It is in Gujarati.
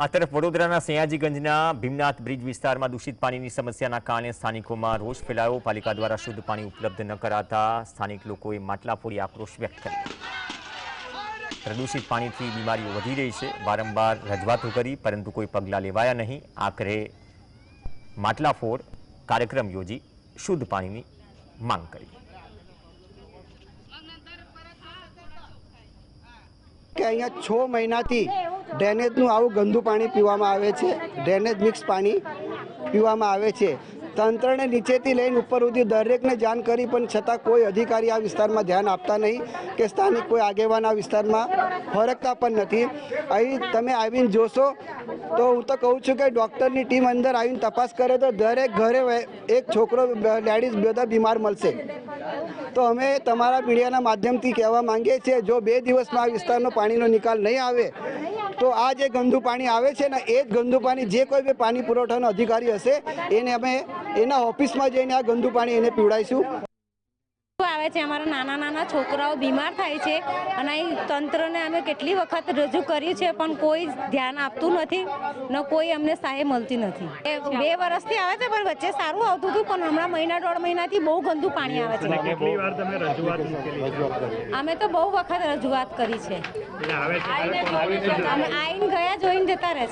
આ તરફ વડોદરાના સયાજીગંજના ભીમનાથ બ્રિજ વિસ્તારમાં દૂષિત પાણીની સમસ્યાના કારણે સ્થાનિકોમાં રોષ ફેલાયો. પાલિકા દ્વારા શુદ્ધ પાણી ઉપલબ્ધ ન કરાતા સ્થાનિક લોકોએ માટલા ફોડી આક્રોશ વ્યક્ત કર્યો. પ્રદૂષિત પાણીથી બીમારીઓ વધી રહી છે. વારંવાર રજૂઆતો કરી, પરંતુ કોઈ પગલાં લેવાયા નહીં. આખરે માટલા ફોડ કાર્યક્રમ યોજી શુદ્ધ પાણીની માંગ કરી. અહીંયા છ મહિનાથી ડ્રેનેજનું આવું ગંદુ પાણી પીવામાં આવે છે. ડ્રેનેજ મિક્સ પાણી પીવામાં આવે છે. તંત્રને નીચેથી લઈને ઉપર સુધી દરેકને જાણ કરી, પણ છતાં કોઈ અધિકારી આ વિસ્તારમાં ધ્યાન આપતા નહીં કે સ્થાનિક કોઈ આગેવાન આ વિસ્તારમાં ફરકતા પણ નથી. અહીં તમે આવીને જોશો તો હું તો કહું છું કે ડૉક્ટરની ટીમ અંદર આવીને તપાસ કરે તો દરેક ઘરે એક છોકરો લેડીઝ બધા બીમાર મળશે. તો અમે તમારા મીડિયાના માધ્યમથી કહેવા માંગીએ છીએ, જો બે દિવસમાં આ વિસ્તારનો પાણીનો નિકાલ નહીં આવે તો આ જે ગંદુ પાણી આવે છે ને, એ જ ગંદુ પાણી, જે કોઈ બી પાણી પુરવઠાનો અધિકારી હશે, એને અમે એના ઓફિસમાં જઈને આ ગંદુ પાણી એને પીવડાવીશું. આવે છે અમારા નાના નાના છોકરાઓ બીમાર થાય છે અને અહીં તંત્રને અમે કેટલી વખત રજૂ કરી છે પણ કોઈ ધ્યાન આપતું નથી ન કોઈ અમને સહાય મળતી નથી. બે વર્ષથી આવે છે પણ વચ્ચે સારું આવતું હતું પણ હમણાં મહિના દોઢ મહિનાથી બહુ ગંદુ પાણી આવે છે. અમે તો બહુ વખત રજૂઆત કરી છે. આવીને ગયા જોઈને જતા રહે છે.